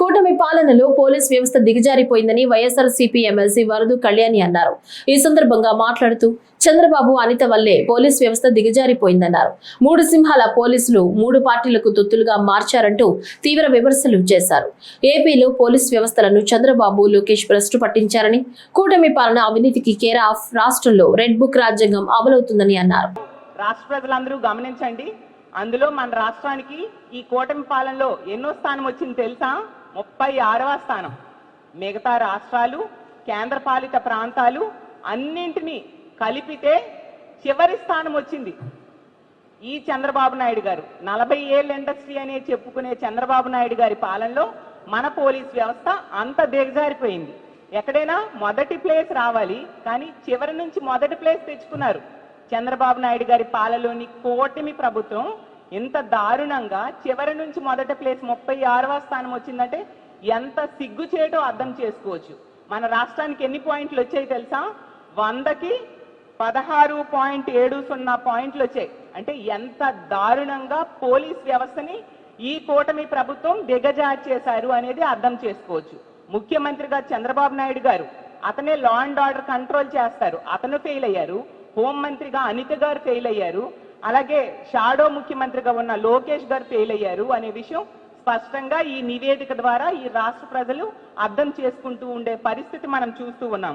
కూటమి పాలనలో పోలీస్ వ్యవస్థ దిగజారిపోయిందని YSR CP MLC Varudu Kalyani అన్నారు. ఈ సందర్భంగా మాట్లాడుతూ చంద్రబాబు అనిత వల్లే పోలీస్ వ్యవస్థ దిగజారిపోయిందన్నారు. మూడు సింహాల పోలీసులు మూడు పార్టీలకు తొత్తులుగా మార్చారంటూ తీవ్ర విమర్శలు చేశారు. ఏపీలో పోలీస్ వ్యవస్థలను చంద్రబాబు లోకేష్ భ్రష్టు పట్టించారని కూటమి పాలన అవినీతికి కేర్ ఆఫ్ రాష్ట్రంలో రెడ్ బుక్ రాజ్యాంగం అమలవుతుందని అన్నారు. రాష్ట్ర ప్రజలందరూ గమనించండి అందులో మన రాష్ట్రానికి ఈ కూటమి పాలనలో ఎన్నో స్థానం వచ్చింది తెలుసా? ముప్పై ఆరవ స్థానం. మిగతా రాష్ట్రాలు కేంద్రపాలిత ప్రాంతాలు అన్నింటినీ కలిపితే చివరి స్థానం వచ్చింది. ఈ చంద్రబాబు నాయుడు గారు. నలభై ఏళ్ళ ఇండస్ట్రీ అనే చెప్పుకునే చంద్రబాబు నాయుడు గారి పాలనలో మన పోలీస్ వ్యవస్థ అంత దిగజారిపోయింది. ఎక్కడైనా మొదటి ప్లేస్ రావాలి కానీ చివరి నుంచి మొదటి ప్లేస్ తెచ్చుకున్నారు. చంద్రబాబు నాయుడు గారి పాలనలోని కోటమి ప్రభుత్వం ఇంత దారుణంగా చివరి నుంచి మొదటి ప్లేస్ ముప్పై ఆరవ స్థానం వచ్చిందంటే ఎంత సిగ్గు చేయటో అర్థం చేసుకోవచ్చు. మన రాష్ట్రానికి ఎన్ని పాయింట్లు వచ్చాయి తెలుసా? వందకి పదహారు పాయింట్ ఏడు సున్నా పాయింట్లు వచ్చాయి. అంటే ఎంత దారుణంగా పోలీస్ వ్యవస్థని ఈ కూటమి ప్రభుత్వం దిగజారి చేశారు అనేది అర్థం చేసుకోవచ్చు. ముఖ్యమంత్రిగా చంద్రబాబు నాయుడు గారు అతనే లా అండ్ ఆర్డర్ కంట్రోల్ చేస్తారు. అతను ఫెయిల్ అయ్యారు. హోంమంత్రిగా అనిత గారు ఫెయిల్ అయ్యారు. అలాగే షాడో ముఖ్యమంత్రిగా ఉన్న లోకేష్ గారు ఫెయిల్ అయ్యారు అనే విషయం స్పష్టంగా ఈ నివేదిక ద్వారా ఈ రాష్ట్ర ప్రజలు అర్థం చేసుకుంటూ ఉండే పరిస్థితి మనం చూస్తూ ఉన్నాం.